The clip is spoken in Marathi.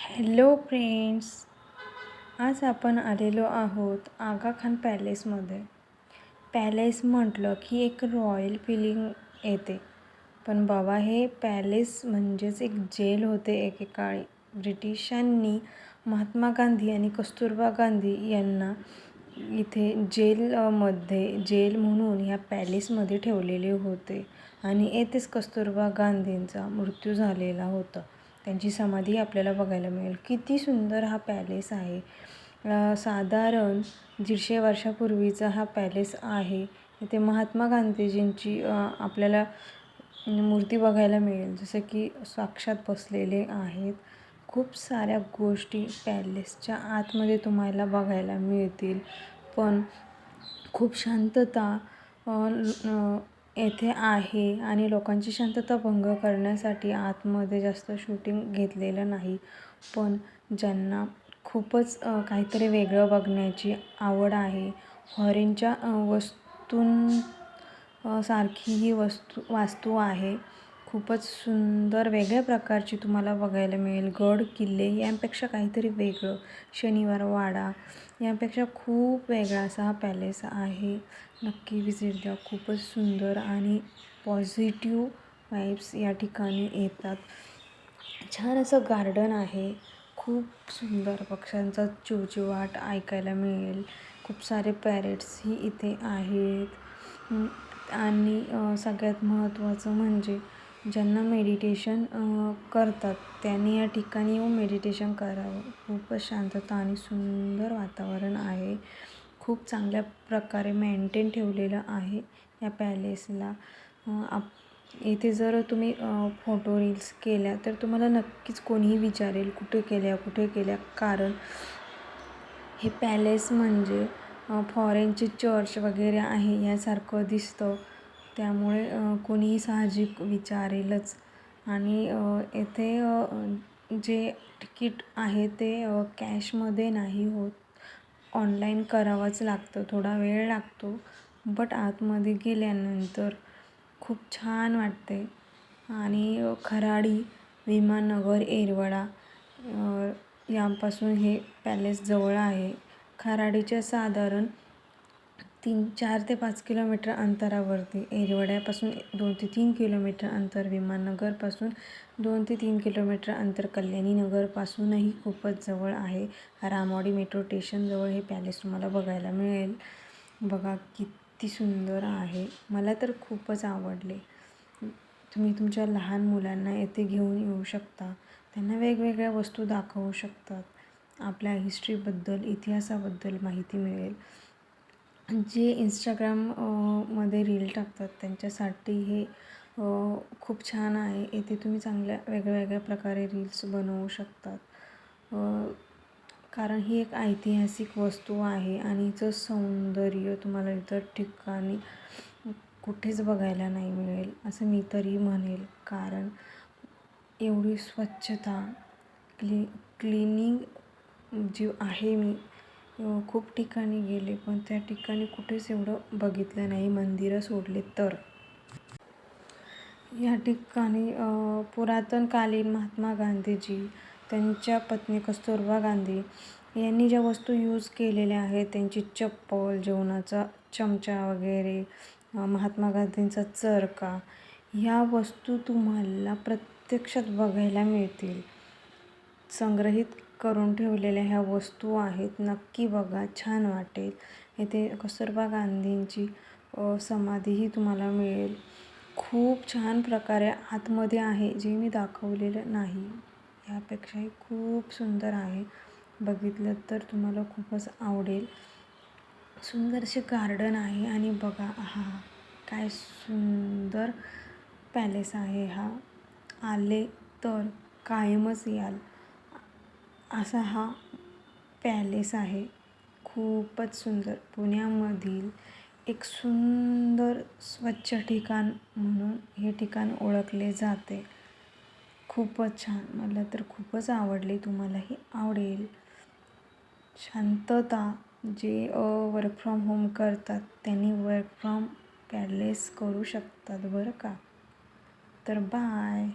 हॅलो फ्रेंड्स आज आपण आलेलो आहोत आगा खान पॅलेसमध्ये. पॅलेस म्हटलं की एक रॉयल फिलिंग येते. पण बाबा हे पॅलेस म्हणजेच एक जेल होते एकेकाळी. ब्रिटिशांनी महात्मा गांधी आणि कस्तुरबा गांधी यांना इथे जेलमध्ये जेल म्हणून ह्या पॅलेसमध्ये ठेवलेले होते. आणि येथेच कस्तुरबा गांधींचा मृत्यू झालेला होता. त्यांची समाधी आपल्याला बघायला मिळेल. किती सुंदर हा पॅलेस आहे. साधारण दीडशे वर्षापूर्वीचा हा पॅलेस आहे. इथे महात्मा गांधीजींची आपल्याला मूर्ती बघायला मिळेल. जसं की साक्षात बसलेले आहेत. खूप साऱ्या गोष्टी पॅलेसच्या आतमध्ये तुम्हाला बघायला मिळतील. पण खूप शांतता येथे आहे आणि लोकांची शांतता भंग करण्यासाठी आतमध्ये जास्त शूटिंग घेतलेलं नाही. पण ज्यांना खूपच काहीतरी वेगळं बघण्याची आवड आहे फॉरेनच्या वस्तूं सारखी ही वस्तू वास्तू आहे. खूपच सुंदर वेगळ्या प्रकारची तुम्हाला बघायला मिळेल. गड किल्ले यांपेक्षा काहीतरी वेगळं. शनिवार वाडा यापेक्षा खूप वेगळा असा हा पॅलेस आहे. नक्की विजिट द्या. खूपच सुंदर आणि पॉझिटिव्ह वाईब्स या ठिकाणी येतात. छान असं गार्डन आहे. खूप सुंदर पक्ष्यांचा चिवचिवाट ऐकायला मिळेल. खूप सारे पॅरेट्सही इथे आहेत. आणि सगळ्यात महत्त्वाचं म्हणजे ज्यांना मेडिटेशन करतात त्यांनी या ठिकाणी येऊन मेडिटेशन करावं. खूपच शांतता आणि सुंदर वातावरण आहे. खूप चांगल्या प्रकारे मेंटेन ठेवलेलं आहे या पॅलेसला आप इथे जर तुम्ही फोटो रील्स केल्या तर तुम्हाला नक्कीच कोणीही विचारेल कुठे केल्या कुठे केल्या. कारण हे पॅलेस म्हणजे फॉरेनचे चर्च वगैरे आहे यासारखं दिसतं. त्यामुळे कोणीही साहजिक विचारेलच. आणि येथे जे तिकीट आहे ते कॅशमध्ये नाही होत. ऑनलाईन करावंच लागतं थोडा वेळ लागतो. बट आतमध्ये गेल्यानंतर खूप छान वाटते. आणि खराडी विमाननगर येरवडा यापासून हे पॅलेस जवळ आहे. खराडीच्या साधारण तीन चार ते पाच किलोमीटर अंतरावरती. येरवड्यापासून दोन ते तीन किलोमीटर अंतर विमाननगरपासून दोन ते तीन किलोमीटर अंतर कल्याणी नगरपासूनही खूपच जवळ आहे. रामवाडी मेट्रो स्टेशनजवळ हे पॅलेस तुम्हाला बघायला मिळेल. बघा किती सुंदर आहे. मला तर खूपच आवडले. तुम्ही तुमच्या लहान मुलांना येथे घेऊन येऊ शकता. त्यांना वेगवेगळ्या वस्तू दाखवू शकतात. आपल्या हिस्ट्रीबद्दल इतिहासाबद्दल माहिती मिळेल. जे इंस्टाग्राममध्ये रील टाकतात त्यांच्यासाठी हे खूप छान आहे. येथे तुम्ही चांगल्या वेगळ्या प्रकारे रील्स बनवू शकतात. कारण ही एक ऐतिहासिक वस्तू आहे आणि हिचं सौंदर्य तुम्हाला इतर ठिकाणी कुठेच बघायला नाही मिळेल असं मी तरी म्हणेल. कारण एवढी स्वच्छता क्ली क्लिनिंग जी आहे मी खूप ठिकाणी गेले पण त्या ठिकाणी कुठेच एवढं बघितलं नाही. मंदिरं सोडले तर. या ठिकाणी पुरातनकालीन महात्मा गांधीजी त्यांच्या पत्नी कस्तुरबा गांधी यांनी ज्या वस्तू यूज केलेल्या आहेत त्यांची चप्पल जेवणाचा चमचा वगैरे महात्मा गांधींचा चरखा ह्या वस्तू तुम्हाला प्रत्यक्षात बघायला मिळतील. संग्रहित करून ठेवलेल्या ह्या वस्तू आहेत. नक्की बघा छान वाटेल. येथे कस्तुरबा गांधींची समाधीही तुम्हाला मिळेल. खूप छान प्रकारे आतमध्ये आहे जे मी दाखवलेलं नाही. ह्यापेक्षाही खूप सुंदर आहे. बघितलं तर तुम्हाला खूपच आवडेल. सुंदरसे गार्डन आहे आणि बघा हा काय सुंदर पॅलेस आहे हा. आले तर कायमच याल. असा हा पॅलेस आहे. खूपच सुंदर. पुण्यामधील एक सुंदर स्वच्छ ठिकाण म्हणून हे ठिकाण ओळखले जाते. खूपच छान. मला तर खूपच आवडले. तुम्हालाही आवडेल. शांतता जे वर्क फ्रॉम होम करतात त्यांनी वर्क फ्रॉम पॅलेस करू शकतात बरं का? तर बाय